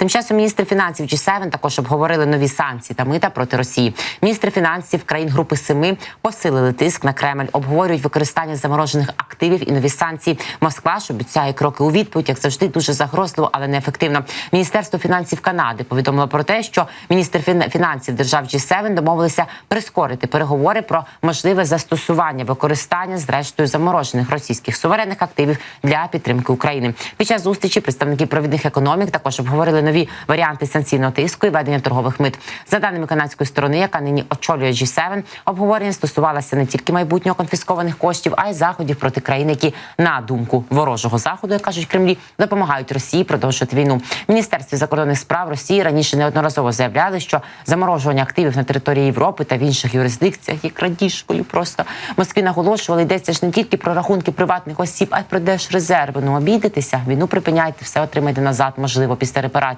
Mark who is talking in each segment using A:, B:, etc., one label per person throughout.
A: Тим часом міністри фінансів G7 також обговорили нові санкції та мита проти Росії. Міністри фінансів країн Групи Семи посилили тиск на Кремль, обговорюють використання заморожених активів і нові санкції. Москва ж обіцяє кроки у відповідь, як завжди, дуже загрозливо, але неефективно. Міністерство фінансів Канади повідомило про те, що міністр фін- фінансів держав G7 домовилися прискорити переговори про можливе застосування використання зрештою заморожених російських суверенних активів для підтримки України. Під час зустрічі представники провідних економік також обговорили нові варіанти санкційного тиску і ведення торгових мит. За даними канадської сторони, яка нині очолює G7, обговорення стосувалося не тільки майбутнього конфіскованих коштів, а й заходів проти країн, які на думку ворожого заходу, як кажуть Кремлі, допомагають Росії продовжувати війну. Міністерстві закордонних справ Росії раніше неодноразово заявляли, що заморожування активів на території Європи та в інших юрисдикціях є крадіжкою. Просто Москві наголошували, йдеться ж не тільки про рахунки приватних осіб, а й про держрезерви. Ну обійдетеся, війну припиняйте, все отримайте назад, можливо, після репарації.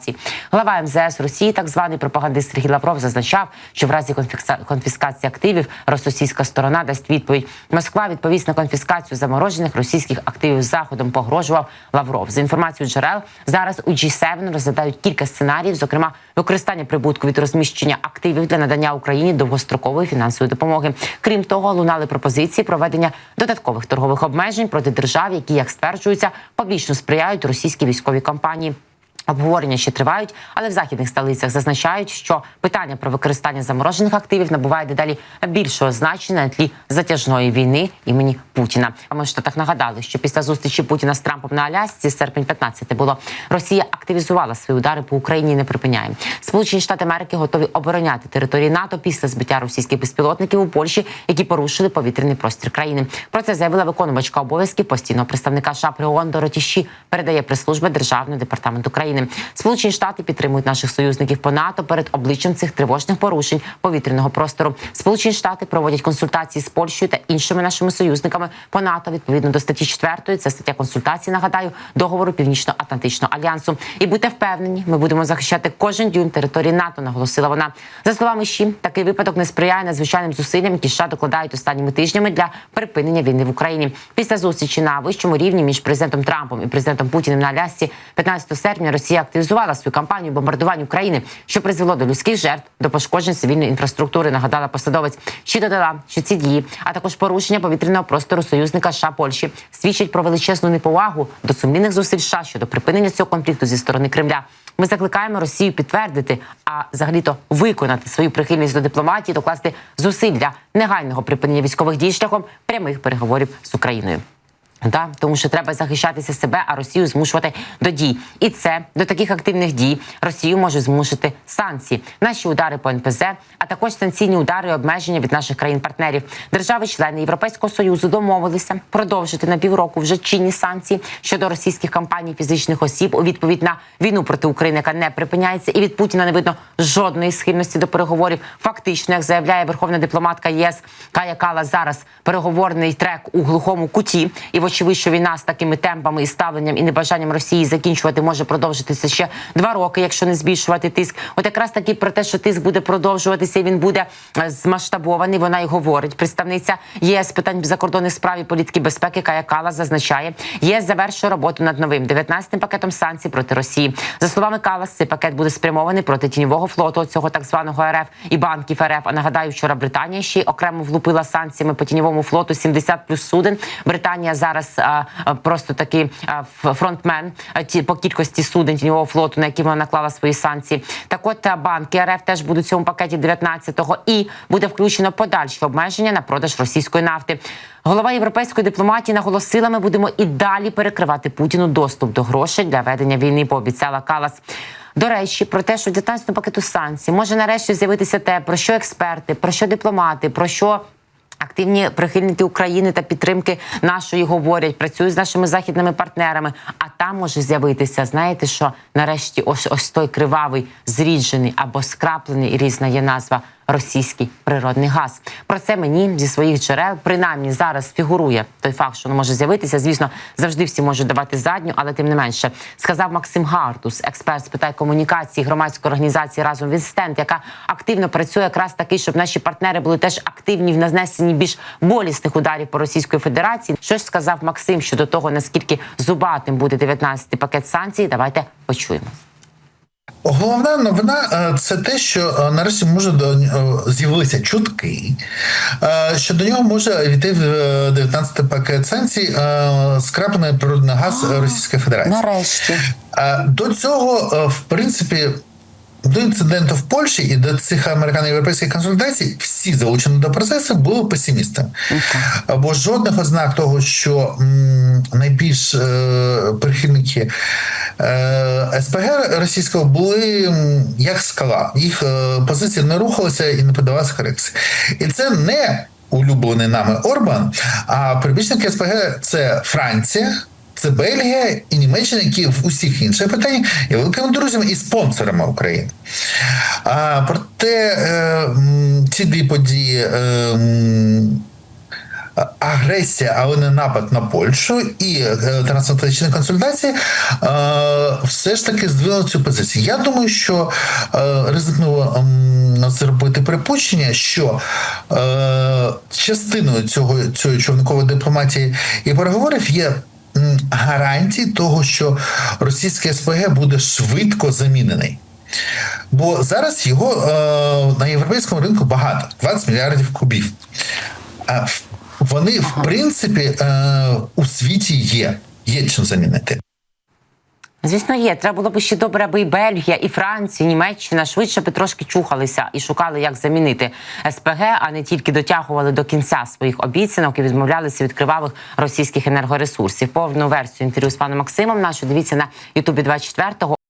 A: Глава МЗС Росії, так званий пропагандист Сергій Лавров, зазначав, що в разі конфіскації активів російська сторона дасть відповідь. Москва відповість на конфіскацію заморожених російських активів заходом. Погрожував Лавров. За інформацією джерел зараз у G7 розглядають кілька сценаріїв, зокрема використання прибутку від розміщення активів для надання Україні довгострокової фінансової допомоги. Крім того, лунали пропозиції проведення додаткових торгових обмежень проти держав, які, як стверджується, публічно сприяють російській військовій кампанії. Обговорення ще тривають, але в західних столицях зазначають, що питання про використання заморожених активів набуває дедалі більшого значення на тлі затяжної війни імені Путіна. А ми ж так нагадали, що після зустрічі Путіна з Трампом на Алясці серпень 15 було Росія активізувала свої удари по Україні і не припиняє. Сполучені Штати Америки готові обороняти території НАТО після збиття російських безпілотників у Польщі, які порушили повітряний простір країни. Про це заявила виконувачка обов'язків постійного представника США при ООН Дороті Ші, передає прес-служба Державного департаменту країни. Сполучені Штати підтримують наших союзників по НАТО перед обличчям цих тривожних порушень повітряного простору. Сполучені Штати проводять консультації з Польщею та іншими нашими союзниками по НАТО відповідно до статті 4, Це стаття консультації. Нагадаю, договору Північно-Атлантичного альянсу. І будьте впевнені, ми будемо захищати кожен дюйм території НАТО. Наголосила вона. За словами Ші, такий випадок не сприяє надзвичайним зусиллям, які США докладають останніми тижнями для припинення війни в Україні. Після зустрічі на вищому рівні між президентом Трампом і президентом Путіним на Алясці 15 серпня Росія активізувала свою кампанію бомбардувань України, що призвело до людських жертв, до пошкоджень цивільної інфраструктури. Нагадала посадовець. Ще додала, що ці дії, а також порушення повітряного простору союзника США Польщі свідчать про величезну неповагу до сумлінних зусиль США щодо припинення цього конфлікту зі сторони Кремля. Ми закликаємо Росію підтвердити, а взагалі-то виконати свою прихильність до дипломатії, докласти зусиль для негайного припинення військових дій шляхом прямих переговорів з Україною. Да, тому що треба захищатися себе, а Росію змушувати до дій. І це до таких активних дій Росію може змусити санкції, наші удари по НПЗ, а також санкційні удари і обмеження від наших країн-партнерів. Держави-члени Європейського союзу домовилися продовжити на півроку вже чинні санкції щодо російських компаній фізичних осіб у відповідь на війну проти України, яка не припиняється, і від Путіна не видно жодної схильності до переговорів. Фактично, як заявляє верховна дипломатка ЄС Кая Кала, зараз переговорний трек у глухому куті, і вочевидь, що війна з такими темпами і ставленням і небажанням Росії закінчувати може продовжитися ще два роки, якщо не збільшувати тиск. От якраз таки про те, що тиск буде продовжуватися, і він буде е, змасштабований. Вона й говорить. Представниця ЄС питань закордонних справ і політики безпеки Кая Кала зазначає, ЄС завершує роботу над новим 19-м пакетом санкцій проти Росії. За словами Калас, цей пакет буде спрямований проти тіньового флоту цього так званого РФ і банків РФ. А нагадаю, вчора Британія ще окремо влупила санкціями по тіньовому флоту 70 плюс суден. Британія зараз а, просто такий фронтмен ті по кількості суден тіньового флоту, на які вона наклала свої санкції. Так от банки РФ теж будуть в цьому пакеті 19-го і буде включено подальші обмеження на продаж російської нафти. Голова європейської дипломатії наголосила, ми будемо і далі перекривати Путіну доступ до грошей для ведення війни. Пообіцяла Калас. До речі, про те, що в 19 пакету санкцій може нарешті з'явитися те, про що експерти, про що дипломати, про що. Активні прихильники України та підтримки нашої говорять, працюють з нашими західними партнерами. А там може з'явитися, знаєте, що нарешті ось ось той кривавий, зріджений або скраплений, різна є назва російський природний газ. Про це мені зі своїх джерел принаймні зараз фігурує той факт, що воно може з'явитися. Звісно, завжди всі можуть давати задню, але тим не менше сказав Максим Гардус, експерт з питань комунікації громадської організації разом від стенд, яка активно працює якраз таки, щоб наші партнери були теж активні в нанесенні більш болісних ударів по Російської Федерації. Що сказав Максим щодо того, наскільки зубатим буде 19-й пакет санкцій? Давайте почуємо.
B: Головна новина е, це те, що е, нарешті може до нього з'явилися чутки, е, що до нього може війти в 19 пакет санкцій е, скраплений природний газ Російської Федерації.
A: Нарешті.
B: Е, До цього, е, в принципі, до інциденту в Польщі і до цих американо-європейських консультацій всі залучені до процесу були песимістами. Бо жодних ознак того, що м, найбільш е, прихильники е, СПГ російського були м, як скала. Їх е, позиції не рухалися і не подавалися корекції. І це не улюблений нами Орбан, а прибічники СПГ це Франція. Це Бельгія і Німеччина, які в усіх інших питаннях є великими друзями і спонсорами України. А, проте е, ці дві події. Е, Агресія, але не напад на Польщу і е, трансатлантичні консультації все ж таки здвинули цю позицію. Я думаю, що ризикнуло зробити припущення, що частиною цього цієї човникової дипломатії і переговорів є м, гарантії того, що російський СПГ буде швидко замінений. Бо зараз його е, на європейському ринку багато 20 мільярдів кубів. А вони, в принципі, е, у світі є. Є чим замінити.
A: Звісно, є. Треба було б ще добре, аби і Бельгія, і Франція, і Німеччина швидше би трошки чухалися і шукали, як замінити СПГ, а не тільки дотягували до кінця своїх обіцянок і відмовлялися від кривавих російських енергоресурсів. Повну версію інтерв'ю з паном Максимом нашу дивіться на Ютубі 24-го.